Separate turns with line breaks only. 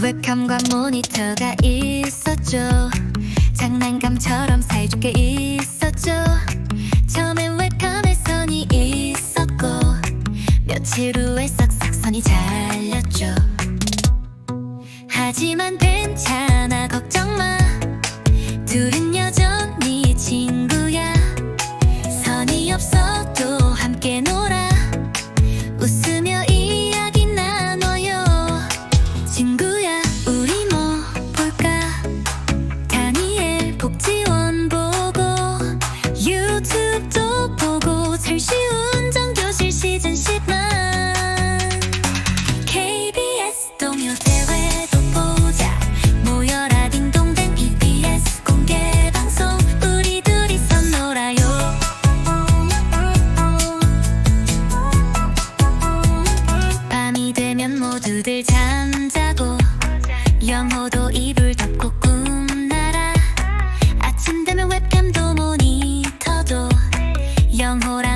웹캠과 모니터가 있었죠. 장난감처럼 사이좋게 있었죠. 처음엔 웹캠에 선이 있었고 며칠 후에 싹싹 선이 잘렸죠. 하지만 괜찮아 걱정 마. 둘은 여전히 친구야. 선이 없어도 함께 놀 모두들 잠자고 영호도 이불 덮고 꿈나라. 아침 되면 웹캠도 모니터도 함께